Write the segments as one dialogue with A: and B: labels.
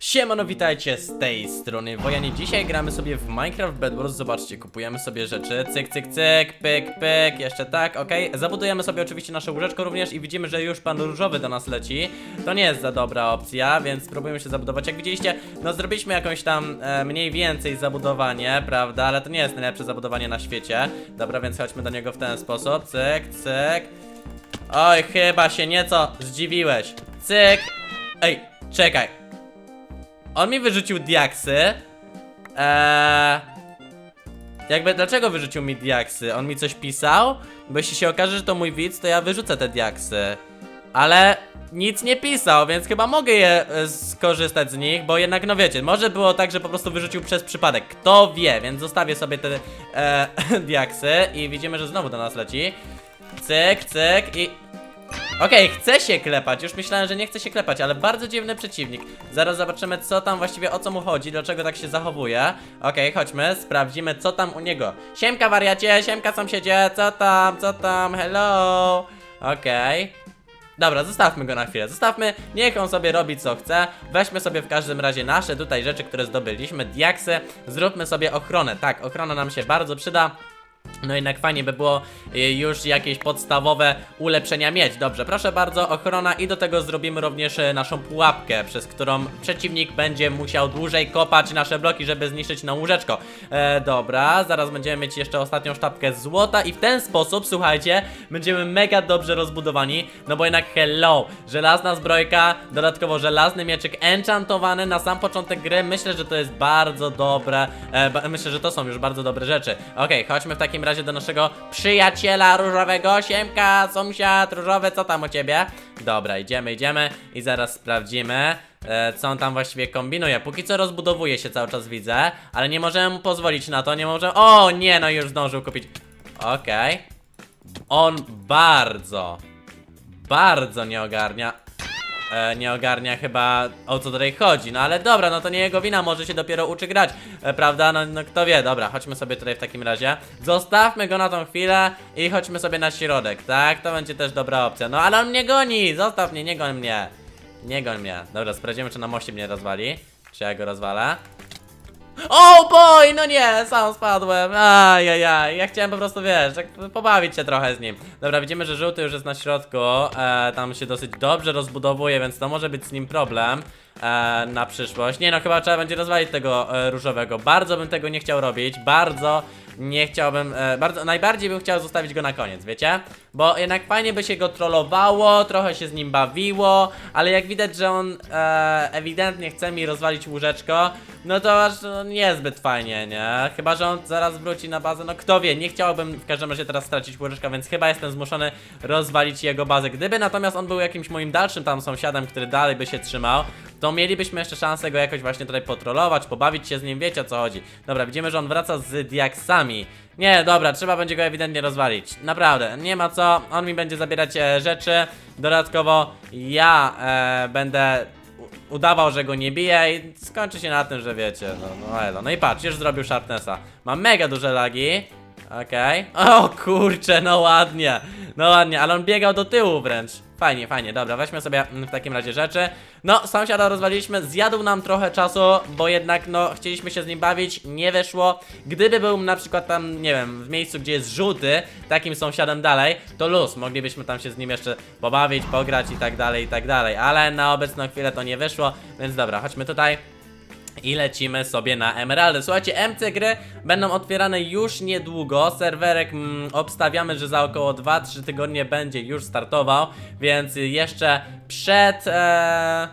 A: Siemano, witajcie z tej strony Wojanie. Dzisiaj gramy sobie w Minecraft Bed Wars. Zobaczcie, kupujemy sobie rzeczy, cyk, cyk, cyk, pyk, pyk, jeszcze tak, okej. Zabudujemy sobie oczywiście nasze łóżeczko również i widzimy, że już pan różowy do nas leci. To nie jest za dobra opcja, więc spróbujemy się zabudować. Jak widzieliście, no zrobiliśmy jakąś tam e, mniej więcej zabudowanie, prawda, ale to nie jest najlepsze zabudowanie na świecie. Dobra, więc chodźmy do niego w ten sposób, cyk, cyk. Oj, chyba się nieco zdziwiłeś. Cyk. Ej, czekaj. On mi wyrzucił diaksy. Eee... Jakby, dlaczego wyrzucił mi diaksy? On mi coś pisał? Bo jeśli się okaże, że to mój widz, to ja wyrzucę te diaksy. Ale nic nie pisał, więc chyba mogę je e, skorzystać z nich, bo jednak, no wiecie, może było tak, że po prostu wyrzucił przez przypadek. Kto wie, więc zostawię sobie te e, diaksy i widzimy, że znowu do nas leci. Cyk, cyk i... Okej, chce się klepać, już myślałem, że nie chce się klepać, ale bardzo dziwny przeciwnik. Zaraz zobaczymy, co tam właściwie, o co mu chodzi, dlaczego tak się zachowuje. Okej, chodźmy, sprawdzimy, co tam u niego. Siemka wariacie, siemka sąsiedzie, co tam, co tam, hello. Okej. Dobra, zostawmy go na chwilę, zostawmy, niech on sobie robi co chce Weźmy sobie w każdym razie nasze tutaj rzeczy, które zdobyliśmy, diaksy Zróbmy sobie ochronę, tak, ochrona nam się bardzo przyda no jednak fajnie by było y, już jakieś podstawowe ulepszenia mieć. Dobrze, proszę bardzo, ochrona i do tego zrobimy również y, naszą pułapkę, przez którą przeciwnik będzie musiał dłużej kopać nasze bloki, żeby zniszczyć nam łóżeczko. E, dobra, zaraz będziemy mieć jeszcze ostatnią sztabkę złota i w ten sposób, słuchajcie, będziemy mega dobrze rozbudowani, no bo jednak hello, żelazna zbrojka, dodatkowo żelazny mieczyk enchantowany na sam początek gry, myślę, że to jest bardzo dobre, e, myślę, że to są już bardzo dobre rzeczy. Okej, chodźmy w takim razie do naszego przyjaciela różowego, siemka, sąsiad różowy, co tam u ciebie? Dobra, idziemy, idziemy i zaraz sprawdzimy. E, co on tam właściwie kombinuje? Póki co rozbudowuje się cały czas widzę, ale nie możemy mu pozwolić na to, nie możemy... O nie, no już zdążył kupić. Okej. On bardzo, bardzo nie ogarnia e, nie ogarnia chyba o co tutaj chodzi. No ale dobra, no to nie jego wina, może się dopiero uczy grać, e, prawda? No, no kto wie, dobra, chodźmy sobie tutaj w takim razie. Zostawmy go na tą chwilę i chodźmy sobie na środek, tak? To będzie też dobra opcja. No ale on mnie goni, zostaw mnie, nie goń mnie. Nie goń mnie. Dobra, sprawdzimy, czy na moście mnie rozwali. Czy ja go rozwalę? O boy, no nie, sam spadłem. Ajajaj, ja chciałem po prostu, wiesz, tak pobawić się trochę z nim. Dobra, widzimy, że żółty już jest na środku, e, tam się dosyć dobrze rozbudowuje, więc to może być z nim problem e, na przyszłość. Nie no, chyba trzeba będzie rozwalić tego e, różowego. Bardzo bym tego nie chciał robić, bardzo nie chciałbym, e, bardzo, najbardziej bym chciał zostawić go na koniec, wiecie? Bo jednak fajnie by się go trollowało, trochę się z nim bawiło, ale jak widać, że on e, ewidentnie chce mi rozwalić łóżeczko, no to aż no, niezbyt fajnie, nie? Chyba, że on zaraz wróci na bazę, no kto wie, nie chciałbym w każdym razie teraz stracić łyżeczka, więc chyba jestem zmuszony rozwalić jego bazę. Gdyby natomiast on był jakimś moim dalszym tam sąsiadem, który dalej by się trzymał, to mielibyśmy jeszcze szansę go jakoś właśnie tutaj potrolować, pobawić się z nim, wiecie o co chodzi. Dobra, widzimy, że on wraca z diaksami. Nie, dobra, trzeba będzie go ewidentnie rozwalić. Naprawdę, nie ma co, on mi będzie zabierać e, rzeczy. Dodatkowo ja e, będę udawał, że go nie bije i skończy się na tym, że wiecie, no, no elo. No i patrz, już zrobił Sharpnessa. Ma mega duże lagi. Okej. O kurczę, no ładnie. No ładnie, ale on biegał do tyłu wręcz. Fajnie, fajnie, dobra, weźmy sobie mm, w takim razie rzeczy. No, sąsiada rozwaliliśmy, zjadł nam trochę czasu, bo jednak, no, chcieliśmy się z nim bawić, nie wyszło. Gdyby był na przykład tam, nie wiem, w miejscu, gdzie jest żółty, takim sąsiadem dalej, to luz, moglibyśmy tam się z nim jeszcze pobawić, pograć i tak dalej, i tak dalej. Ale na obecną chwilę to nie wyszło, więc dobra, chodźmy tutaj. I lecimy sobie na Emeraldy. Słuchajcie, MC gry będą otwierane już niedługo. Serwerek mm, obstawiamy, że za około 2-3 tygodnie będzie już startował, więc jeszcze przed e,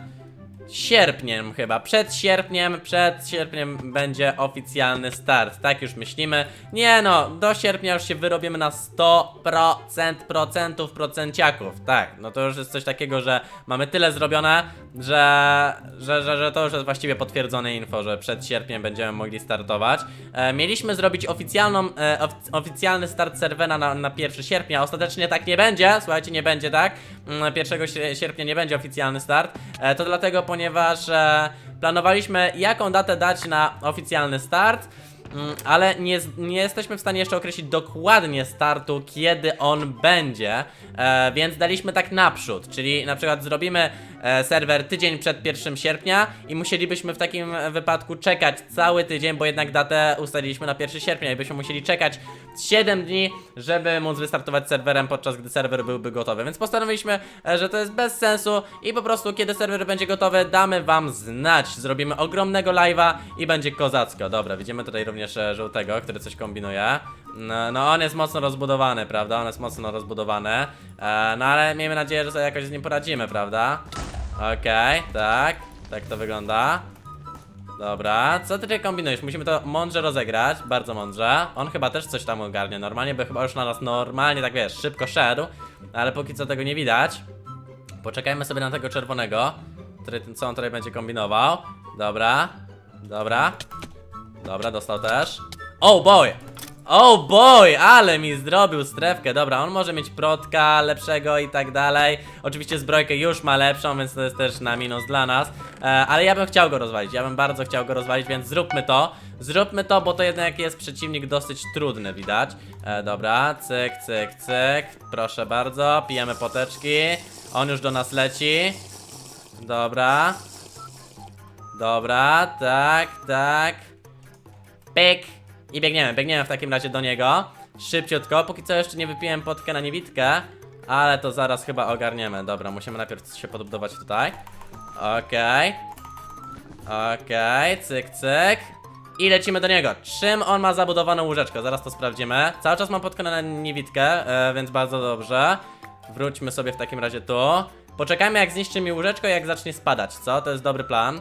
A: sierpniem chyba. Przed sierpniem, przed sierpniem będzie oficjalny start. Tak już myślimy. Nie no, do sierpnia już się wyrobimy na 100% procentów procenciaków. Tak, no to już jest coś takiego, że mamy tyle zrobione, że, że, że, że to już jest właściwie potwierdzone info, że przed sierpniem będziemy mogli startować. E, mieliśmy zrobić oficjalną, e, of, oficjalny start serwera na, na 1 sierpnia. Ostatecznie tak nie będzie. Słuchajcie, nie będzie tak. Mm, 1 sie- sierpnia nie będzie oficjalny start. E, to dlatego, e, planowaliśmy jaką datę dać na oficjalny start. Mm, ale nie, nie jesteśmy w stanie jeszcze określić dokładnie startu, kiedy on będzie, e, więc daliśmy tak naprzód, czyli na przykład zrobimy e, serwer tydzień przed 1 sierpnia i musielibyśmy w takim wypadku czekać cały tydzień, bo jednak datę ustaliliśmy na 1 sierpnia i byśmy musieli czekać 7 dni, żeby móc wystartować serwerem, podczas gdy serwer byłby gotowy, więc postanowiliśmy, e, że to jest bez sensu i po prostu kiedy serwer będzie gotowy, damy wam znać, zrobimy ogromnego live'a i będzie kozacko, dobra, widzimy tutaj również e, żółtego, który coś kombinuje, no, on jest mocno rozbudowany, prawda, on jest mocno rozbudowany, e, no ale miejmy nadzieję, że sobie jakoś z nim poradzimy, prawda, okej, tak, tak to wygląda, Dobra, co ty tutaj kombinujesz? Musimy to mądrze rozegrać, bardzo mądrze. On chyba też coś tam ogarnie normalnie, bo chyba już na nas normalnie, tak wiesz, szybko szedł. Ale póki co tego nie widać. Poczekajmy sobie na tego czerwonego, który, co on tutaj będzie kombinował. Dobra, dobra. Dobra, dostał też. Oh boy! Oh boy, ale mi zrobił strefkę. Dobra, on może mieć protka lepszego i tak dalej. Oczywiście zbrojkę już ma lepszą, więc to jest też na minus dla nas. E, ale ja bym chciał go rozwalić. Ja bym bardzo chciał go rozwalić, więc zróbmy to. Zróbmy to, bo to jednak jest przeciwnik dosyć trudny, widać. E, dobra, cyk, cyk, cyk. Proszę bardzo, pijemy poteczki. On już do nas leci. Dobra. Dobra, tak, tak. Pyk. I biegniemy, biegniemy w takim razie do niego. Szybciutko, póki co jeszcze nie wypiłem potkę na niewidkę. Ale to zaraz chyba ogarniemy. Dobra, musimy najpierw się podbudować tutaj. Okej. Okej, cyk, cyk. I lecimy do niego. Czym on ma zabudowaną łóżeczkę? Zaraz to sprawdzimy. Cały czas mam potkę na niewidkę, e, więc bardzo dobrze. Wróćmy sobie w takim razie tu. Poczekajmy jak zniszczy mi łóżeczko i jak zacznie spadać, co? To jest dobry plan.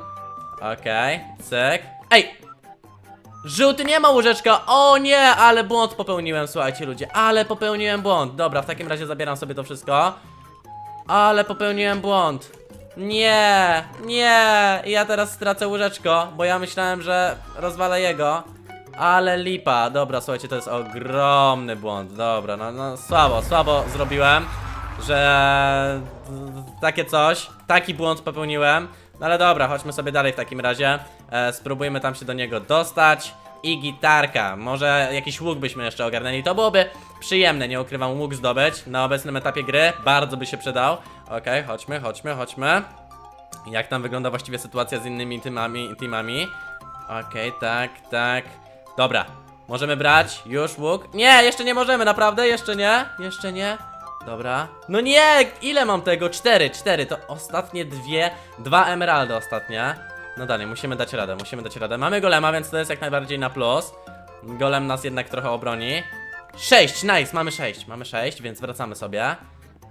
A: Okej, cyk. Ej! Żółty nie ma łóżeczka! O nie, ale błąd popełniłem, słuchajcie ludzie, ale popełniłem błąd. Dobra, w takim razie zabieram sobie to wszystko. Ale popełniłem błąd. Nie, nie, ja teraz stracę łóżeczko, bo ja myślałem, że rozwalę jego. Ale lipa, dobra, słuchajcie, to jest ogromny błąd, dobra, no, no słabo, słabo zrobiłem, że takie coś, taki błąd popełniłem. No ale dobra, chodźmy sobie dalej w takim razie, e, spróbujmy tam się do niego dostać. I gitarka, może jakiś łuk byśmy jeszcze ogarnęli, to byłoby przyjemne, nie ukrywam, łuk zdobyć na obecnym etapie gry, bardzo by się przydał. Okej, chodźmy, chodźmy, chodźmy. Jak tam wygląda właściwie sytuacja z innymi teamami? teamami? Okej, tak, tak. Dobra, możemy brać już łuk? Nie, jeszcze nie możemy, naprawdę? Jeszcze nie? Jeszcze nie? Dobra. No nie, ile mam tego? Cztery, cztery, to ostatnie dwie, dwa emeraldy ostatnie. No dalej, musimy dać radę, musimy dać radę. Mamy golema, więc to jest jak najbardziej na plus. Golem nas jednak trochę obroni. Sześć, nice, mamy sześć, mamy sześć, więc wracamy sobie.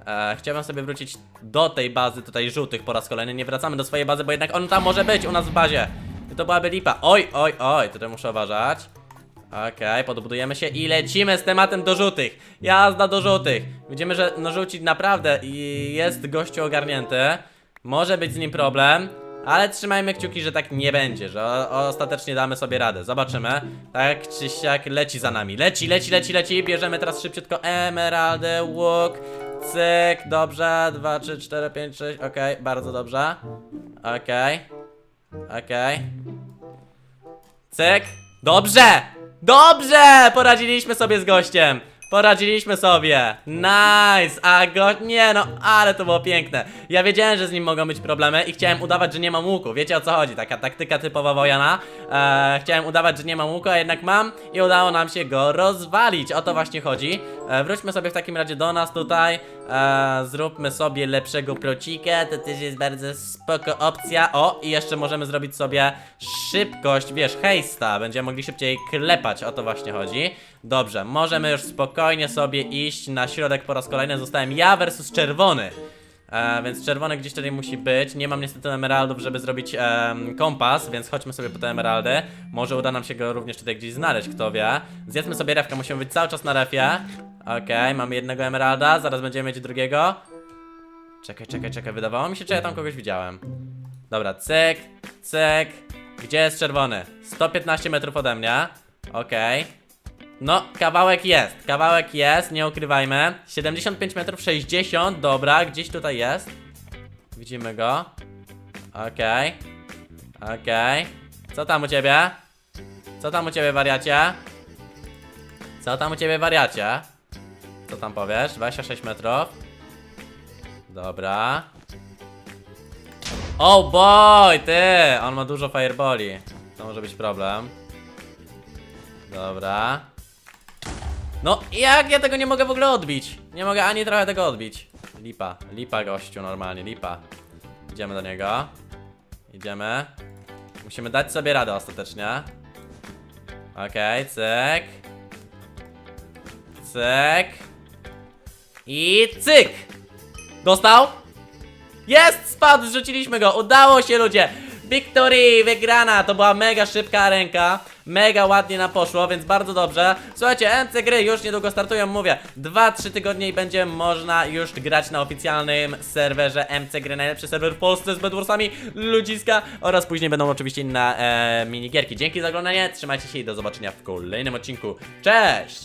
A: E, chciałbym sobie wrócić do tej bazy tutaj żółtych po raz kolejny. Nie wracamy do swojej bazy, bo jednak on tam może być u nas w bazie. I to byłaby lipa. Oj, oj, oj, tutaj muszę uważać. Okej, podbudujemy się i lecimy z tematem do żółtych. Jazda do żółtych. Widzimy, że no naprawdę jest gościu ogarnięty. Może być z nim problem. Ale trzymajmy kciuki, że tak nie będzie, że ostatecznie damy sobie radę. Zobaczymy. Tak czy siak leci za nami. Leci, leci, leci, leci. Bierzemy teraz szybciutko emeraldę, łuk. Cyk, dobrze. 2, 3, 4, 5, 6. Okej, bardzo dobrze. Okej. Okej. Cyk. Dobrze! Dobrze! Poradziliśmy sobie z gościem. Poradziliśmy sobie. Nice! A go... Nie no, ale to było piękne. Ja wiedziałem, że z nim mogą być problemy i chciałem udawać, że nie mam łuku. Wiecie o co chodzi? Taka taktyka typowa Wojana. Eee, chciałem udawać, że nie mam łuku, a jednak mam i udało nam się go rozwalić. O to właśnie chodzi. Eee, wróćmy sobie w takim razie do nas tutaj. Eee, zróbmy sobie lepszego procikę. To też jest bardzo spoko opcja. O, i jeszcze możemy zrobić sobie szybkość, wiesz, hejsta. Będziemy mogli szybciej klepać. O to właśnie chodzi. Dobrze, możemy już spokojnie sobie iść na środek po raz kolejny. Zostałem ja versus czerwony. E, więc czerwony gdzieś tutaj musi być. Nie mam niestety emeraldów, żeby zrobić em, kompas, więc chodźmy sobie po te emeraldy. Może uda nam się go również tutaj gdzieś znaleźć, kto wie. Zjedzmy sobie refkę, musimy być cały czas na refie. Okej, mamy jednego emeralda, zaraz będziemy mieć drugiego. Czekaj, czekaj, czekaj, wydawało mi się, czy ja tam kogoś widziałem. Dobra, cyk, cyk. Gdzie jest czerwony? 115 metrów ode mnie. Okej. No, kawałek jest, kawałek jest, nie ukrywajmy 75 metrów, 60, dobra, gdzieś tutaj jest Widzimy go Okej Okej Co tam u ciebie? Co tam u ciebie, wariacie? Co tam u ciebie, wariacie? Co tam powiesz? 26 metrów. Dobra. Oh boy, ty! On ma dużo fireboli. To może być problem. Dobra. No, jak ja tego nie mogę w ogóle odbić? Nie mogę ani trochę tego odbić. Lipa, lipa gościu, normalnie, lipa. Idziemy do niego. Idziemy. Musimy dać sobie radę ostatecznie. Okej, cyk. Cyk. I cyk! Dostał? Jest! Spadł, zrzuciliśmy go! Udało się, ludzie! Victory! Wygrana! To była mega szybka ręka. Mega ładnie nam poszło, więc bardzo dobrze. Słuchajcie, MC gry już niedługo startują, mówię. 2-3 tygodnie i będzie można już grać na oficjalnym serwerze MC gry, najlepszy serwer w Polsce z Bedwarsami, ludziska oraz później będą oczywiście inne e, minigierki. Dzięki za oglądanie, trzymajcie się i do zobaczenia w kolejnym odcinku. Cześć!